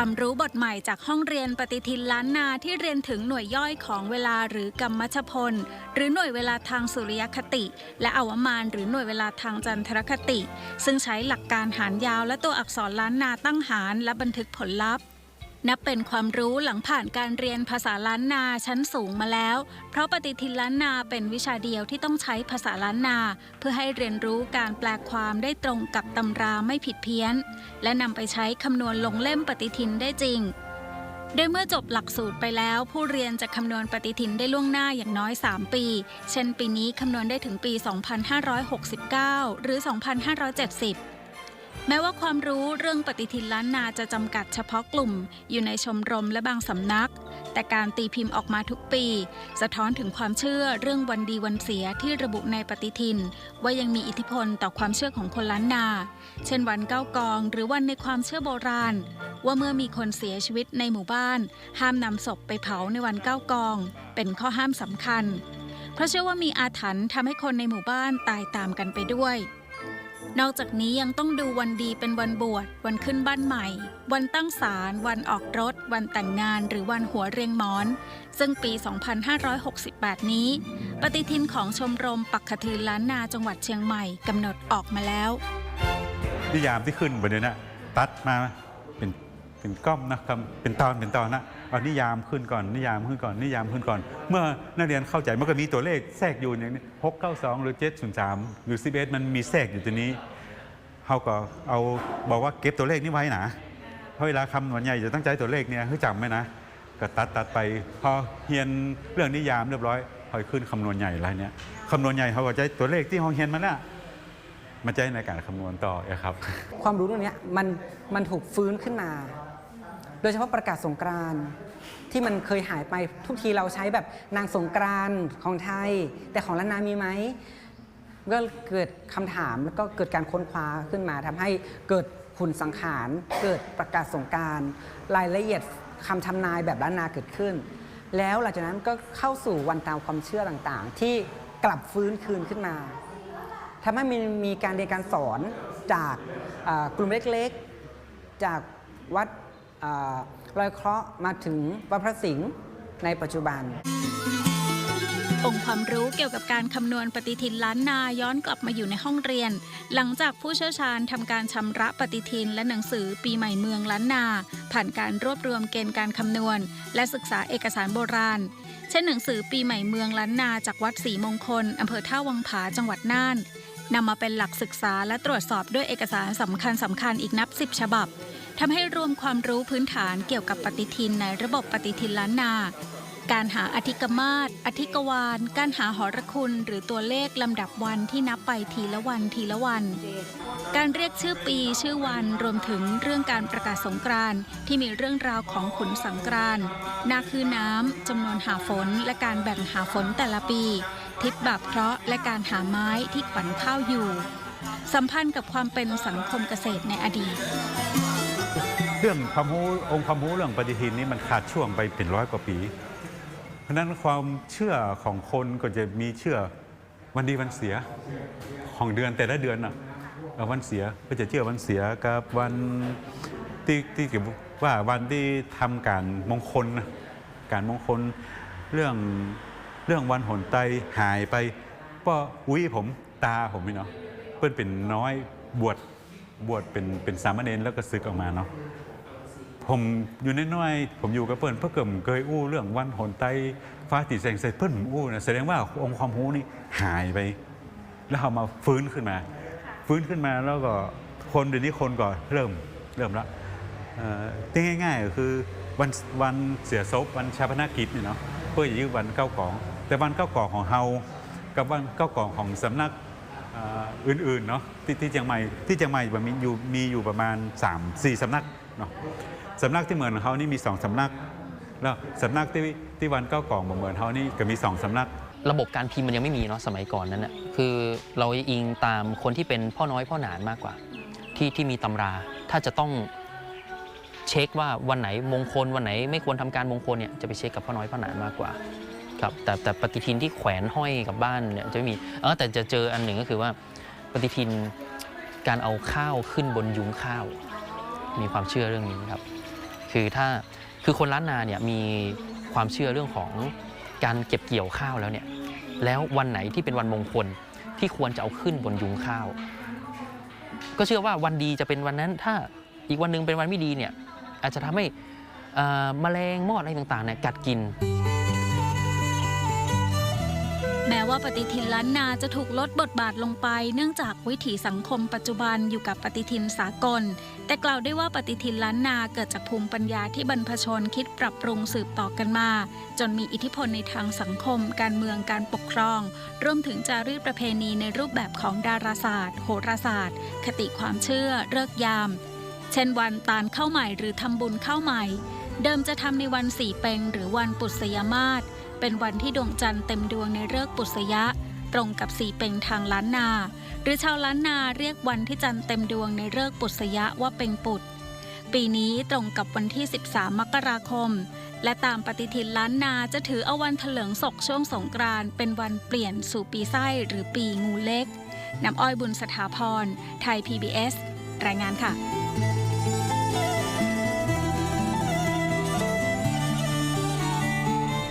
ความรู้บทใหม่จากห้องเรียนปฏิทินล้านนาที่เรียนถึงหน่วยย่อยของเวลาหรือกรรมชพล หรือหน่วยเวลาทางสุริยคติ และอวมานหรือหน่วยเวลาทางจันทรคติ ซึ่งใช้หลักการหารยาวและตัวอักษรล้านนาตั้งหารและบันทึกผลลัพธ์ นับเป็นความรู้หลังผ่านการเรียนภาษาล้านนาชั้นสูงมาแล้ว เพราะปฏิทินล้านนาเป็นวิชาเดียวที่ต้องใช้ภาษาล้านนา เพื่อให้เรียนรู้การแปลความได้ตรงกับตำราไม่ผิดเพี้ยน และนำไปใช้คำนวณลงเล่มปฏิทินได้จริง โดยเมื่อจบหลักสูตรไปแล้ว ผู้เรียนจะคำนวณปฏิทินได้ล่วงหน้าอย่างน้อย 3 ปี เช่นปีนี้คำนวณได้ถึงปี 2569 หรือ 2570 แม้ว่าความรู้เรื่องปฏิทินล้านนาจะจำกัดเฉพาะกลุ่ม อยู่ในชมรมและบางสำนัก แต่การตีพิมพ์ออกมาทุกปี สะท้อนถึงความเชื่อเรื่องวันดีวันเสียที่ระบุในปฏิทิน ว่ายังมีอิทธิพลต่อความเชื่อของคนล้านนา เช่นวันเก้ากอง หรือวันในความเชื่อโบราณ ว่าเมื่อมีคนเสียชีวิตในหมู่บ้าน ห้ามนำศพไปเผาในวันเก้ากอง เป็นข้อห้ามสำคัญ เพราะเชื่อว่ามีอาถรรพ์ทำให้คนในหมู่บ้านตายตามกันไปด้วย นอกจากนี้ยังต้องดูวันดีเป็นวันบวช วันขึ้นบ้านใหม่ วันตั้งศาล วันออกรถ วันแต่งงาน หรือวันหัวเรียงหมอน ซึ่งปี 2568 นี้ ปฏิทินของชมรมปักขทืนล้านนาจังหวัดเชียงใหม่กำหนดออกมาแล้วนิยามที่ขึ้นบนนี้นะตัดมาเป็น เป็นก้อมนะครับเป็นตอนเป็นตอนนะเอานิยามขึ้นก่อนนิยามขึ้นก่อนนิยามขึ้นก่อน เมื่อนักเรียนเข้าใจมันก็มีตัวเลขแทรกอยู่อย่างนี้หกเก้าสองหรือเจ็ดศูนย์สามหรือสิบเอ็ดมันมีแทรกอยู่ตัวนี้เขาก็เอาบอกว่าเก็บตัวเลขนี้ไว้นะเพราะเวลาคำนวณใหญ่จะตั้งใจตัวเลขเนี่ยคือจำไว้นะก็ตัดตัดไปพอเฮียนเรื่องนิยามเรียบร้อยคอยขึ้นคำนวณใหญ่อะไรเนี่ยคำนวณใหญ่เขาก็ใช้ตัวเลขที่เขาเฮียนมาแล้วมาใช้ในการคำนวณต่อครับ ความรู้เรื่องเนี้ยมันมันถูกฟื้นขึ้นมา โดยเฉพาะประกาศสงกรานที่มันเคยหายไปทุกทีเราใช้แบบนางสงกรานของไทย แต่ของล้านนามีไหมก็เกิดคำถามแล้วก็เกิดการค้นคว้าขึ้นมาทำให้เกิดหุ่นสังขารเกิดประกาศสงกรารรายละเอียดคำทำนายแบบล้านนาเกิดขึ้น แล้วหลังจากนั้นก็เข้าสู่วันตามความเชื่อต่างๆ ที่กลับฟื้นคืนขึ้นมาทำให้มีมีการเรียนการสอนจากกลุ่มเล็กๆ จากวัด ลอยเคราะห์มาถึงวัดพระสิงห์ในปัจจุบัน องค์ความรู้เกี่ยวกับการคำนวณปฏิทินล้านนาย้อนกลับมาอยู่ในห้องเรียน หลังจากผู้เชี่ยวชาญทำการชำระปฏิทินและหนังสือปีใหม่เมืองล้านนา ผ่านการรวบรวมเกณฑ์การคำนวณ และศึกษาเอกสารโบราณ เช่นหนังสือปีใหม่เมืองล้านนาจากวัดศรีมงคลอำเภอท่าวังผาจังหวัดน่านนำมาเป็นหลักศึกษาและตรวจสอบด้วยเอกสารสำคัญสำคัญอีกนับสิบฉบับ ทำให้รวมความรู้พื้นฐานเกี่ยวกับปฏิทินในระบบปฏิทินล้านนา การหาอธิกมาศอธิกวาน การหาหอรคุณ หรือตัวเลขลำดับวันที่นับไปทีละวันทีละวัน การเรียกชื่อปีชื่อวันรวมถึงเรื่องการประกาศสงกรานต์ที่มีเรื่องราวของขุนสังกรานต์นาคือน้ำจำนวนหาฝน และการแบ่งหาฝนแต่ละปี ทิศบาปเคราะห์และการหาไม้ที่ขวัญข้าวอยู่ สัมพันธ์กับความเป็นสังคมเกษตรในอดีต เรื่องความรู้องค์ความรู้เรื่องปฏิทินนี้มันขาดช่วงไปเป็นร้อยกว่าปี เพราะนั้นความเชื่อของคนก็จะมีเชื่อวันดีวันเสียของเดือนแต่ละเดือนน่ะวันเสียก็จะเชื่อวันเสียกับวันที่ที่เกี่ยวว่าวันที่ทำการมงคลการมงคลเรื่องเรื่องวันหนไตหายไปก็อุ้ยผมตาผมนี่เนาะเพื่อนเป็นน้อยบวชบวชเป็นเป็นสามเณรแล้วก็ศึกออกมาเนาะ ผมอยู่น้อยๆผมอยู่กับเพื่อนเพื่อเกิมเคยอู้เรื่องวันหนไตฟ้าติดแสงใส่เพื่อนผมอู้นะแสดงว่าองค์ความรู้นี่หายไป แล้วเอามาฟื้นขึ้นมา ฟื้นขึ้นมาแล้วก็คนเดี๋ยวนี้คนก็เริ่มเริ่มละเอ่อที่ง่ายๆก็คือวันวันเสียศพวันชาปนกิจเนี่ยเนาะเพื่อยืมวันเก้ากอง แต่วันเก้ากองของเฮากับวันเก้ากองของสำนักอื่นๆเนาะที่ที่เชียงใหม่ที่เชียงใหม่มีอยู่มีอยู่ประมาณ 3-4สำนัก เนาะสำนักที่เหมือนเขานี่มีสองสำนัก แล้วสำนักที่ที่วันเก้ากล่องเหมือนเขานี่ก็มีสองสำนัก ระบบการพิมพ์มันยังไม่มีเนาะสมัยก่อนนั้นน่ะคือเราอิงตามคนที่เป็นพ่อน้อยพ่อหนานมากกว่า ที่ที่มีตำรา ถ้าจะต้องเช็คว่าวันไหนมงคลวันไหน ไม่ควรทำการมงคลเนี่ยจะไปเช็คกับพ่อน้อยพ่อหนานมากกว่าครับแต่แต่ปฏิทินที่แขวนห้อยกับบ้านเนี่ยจะไม่มีเออแต่จะเจออันหนึ่งก็คือว่าปฏิทินการเอาข้าวขึ้นบนยุ้งข้าว มีความเชื่อเรื่องนี้ครับ คือถ้าคือคนล้านนาเนี่ยมีความเชื่อเรื่องของการเก็บเกี่ยวข้าวแล้วเนี่ย แล้ววันไหนที่เป็นวันมงคลที่ควรจะเอาขึ้นบนยุงข้าว ก็เชื่อว่าวันดีจะเป็นวันนั้น ถ้าอีกวันหนึ่งเป็นวันไม่ดีเนี่ยอาจจะทำให้แมลงมอดอะไรต่างๆเนี่ยกัดกิน แม้ว่าปฏิทินล้านนาจะถูกลดบทบาทลงไป เนื่องจากวิถีสังคมปัจจุบันอยู่กับปฏิทินสากล แต่กล่าวได้ว่าปฏิทินล้านนาเกิดจากภูมิปัญญาที่บรรพชนคิดปรับปรุงสืบต่อกันมา จนมีอิทธิพลในทางสังคม การเมืองการปกครอง รวมถึงจารีตประเพณีในรูปแบบของดาราศาสตร์ โหราศาสตร์ คติความเชื่อเลิกยาม เช่นวันตาลข้าใหม่หรือทำบุญเข้าใหม่ เดิมจะทำในวันสี่เปงหรือวันปุษยมาศ เป็นวันที่ดวงจันทร์เต็มดวงในฤกษ์ปุษยะ ตรงกับสีเปงทางล้านนา หรือชาวล้านนาเรียกวันที่จันทร์เต็มดวงในฤกษ์ปุษยะว่าเป็งปุดปีนี้ตรงกับวันที่ 13 มกราคม และตามปฏิทินล้านนาจะถือเอาวันเถลิงศกช่วงสงกรานต์เป็นวันเปลี่ยนสู่ปีไส้หรือปีงูเล็กน้ำอ้อยบุญสถาพร ไทย PBS รายงานค่ะ